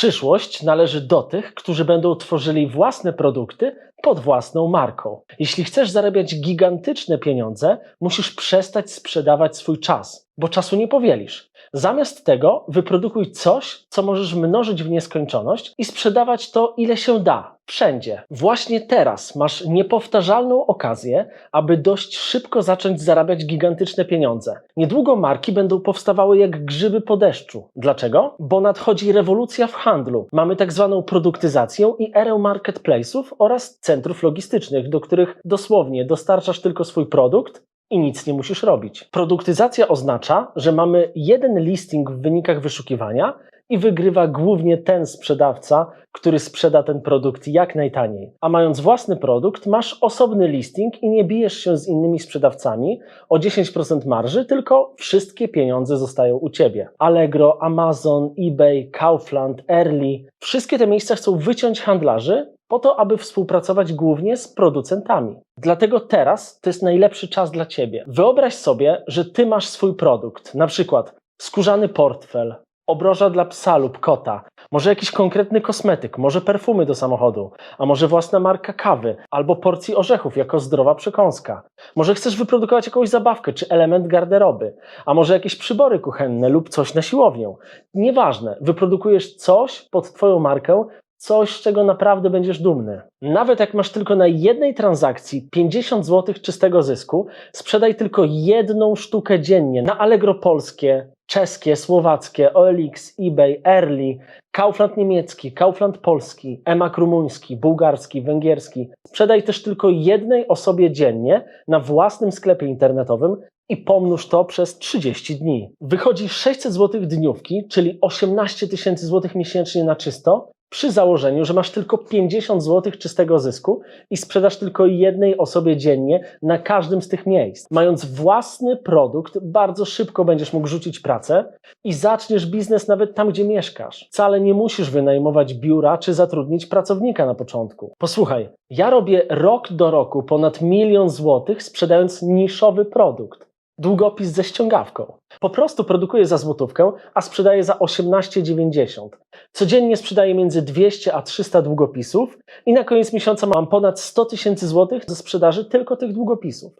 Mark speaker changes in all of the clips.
Speaker 1: Przyszłość należy do tych, którzy będą tworzyli własne produkty pod własną marką. Jeśli chcesz zarabiać gigantyczne pieniądze, musisz przestać sprzedawać swój czas, bo czasu nie powielisz. Zamiast tego wyprodukuj coś, co możesz mnożyć w nieskończoność i sprzedawać to ile się da, wszędzie. Właśnie teraz masz niepowtarzalną okazję, aby dość szybko zacząć zarabiać gigantyczne pieniądze. Niedługo marki będą powstawały jak grzyby po deszczu. Dlaczego? Bo nadchodzi rewolucja w handlu. Mamy tak zwaną produktyzację i erę marketplace'ów oraz centrów logistycznych, do których dosłownie dostarczasz tylko swój produkt i nic nie musisz robić. Produktyzacja oznacza, że mamy jeden listing w wynikach wyszukiwania i wygrywa głównie ten sprzedawca, który sprzeda ten produkt jak najtaniej. A mając własny produkt, masz osobny listing i nie bijesz się z innymi sprzedawcami o 10% marży, tylko wszystkie pieniądze zostają u ciebie. Allegro, Amazon, eBay, Kaufland, Early wszystkie te miejsca chcą wyciąć handlarzy po to, aby współpracować głównie z producentami. Dlatego teraz to jest najlepszy czas dla ciebie. Wyobraź sobie, że ty masz swój produkt, na przykład skórzany portfel, obroża dla psa lub kota, może jakiś konkretny kosmetyk, może perfumy do samochodu, a może własna marka kawy albo porcji orzechów jako zdrowa przekąska. Może chcesz wyprodukować jakąś zabawkę czy element garderoby, a może jakieś przybory kuchenne lub coś na siłownię. Nieważne, wyprodukujesz coś pod twoją markę, coś, z czego naprawdę będziesz dumny. Nawet jak masz tylko na jednej transakcji 50 zł czystego zysku, sprzedaj tylko jedną sztukę dziennie na Allegro polskie, czeskie, słowackie, OLX, eBay, Early, Kaufland niemiecki, Kaufland polski, Emak rumuński, bułgarski, węgierski. Sprzedaj też tylko jednej osobie dziennie na własnym sklepie internetowym i pomnóż to przez 30 dni. Wychodzi 600 zł dniówki, czyli 18 tysięcy złotych miesięcznie na czysto, przy założeniu, że masz tylko 50 zł czystego zysku i sprzedasz tylko jednej osobie dziennie na każdym z tych miejsc. Mając własny produkt, bardzo szybko będziesz mógł rzucić pracę i zaczniesz biznes nawet tam, gdzie mieszkasz. Wcale nie musisz wynajmować biura czy zatrudnić pracownika na początku. Posłuchaj, ja robię rok do roku ponad milion złotych sprzedając niszowy produkt długopis ze ściągawką. Po prostu produkuję za złotówkę, a sprzedaję za 18,90. Codziennie sprzedaję między 200 a 300 długopisów i na koniec miesiąca mam ponad 100 tysięcy złotych ze sprzedaży tylko tych długopisów.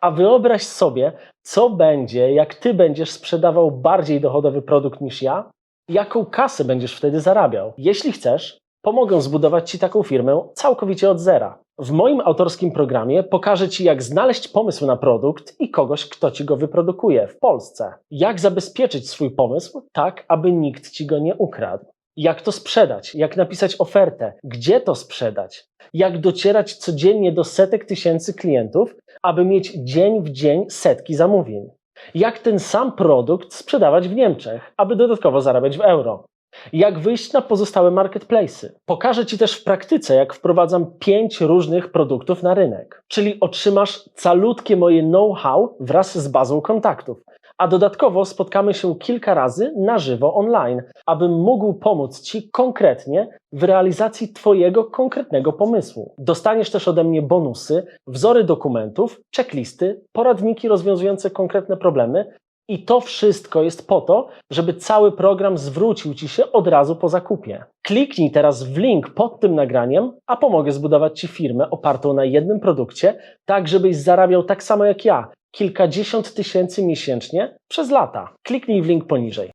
Speaker 1: A wyobraź sobie, co będzie, jak ty będziesz sprzedawał bardziej dochodowy produkt niż ja, jaką kasę będziesz wtedy zarabiał. Jeśli chcesz, pomogę zbudować ci taką firmę całkowicie od zera. W moim autorskim programie pokażę Ci, jak znaleźć pomysł na produkt i kogoś, kto Ci go wyprodukuje w Polsce. Jak zabezpieczyć swój pomysł tak, aby nikt Ci go nie ukradł. Jak to sprzedać, jak napisać ofertę, gdzie to sprzedać, jak docierać codziennie do setek tysięcy klientów, aby mieć dzień w dzień setki zamówień. Jak ten sam produkt sprzedawać w Niemczech, aby dodatkowo zarabiać w euro. Jak wyjść na pozostałe marketplace'y. Pokażę Ci też w praktyce, jak wprowadzam pięć różnych produktów na rynek. Czyli otrzymasz calutkie moje know-how wraz z bazą kontaktów. A dodatkowo spotkamy się kilka razy na żywo online, abym mógł pomóc Ci konkretnie w realizacji Twojego konkretnego pomysłu. Dostaniesz też ode mnie bonusy, wzory dokumentów, checklisty, poradniki rozwiązujące konkretne problemy, i to wszystko jest po to, żeby cały program zwrócił Ci się od razu po zakupie. Kliknij teraz w link pod tym nagraniem, a pomogę zbudować Ci firmę opartą na jednym produkcie, tak żebyś zarabiał tak samo jak ja, kilkadziesiąt tysięcy miesięcznie przez lata. Kliknij w link poniżej.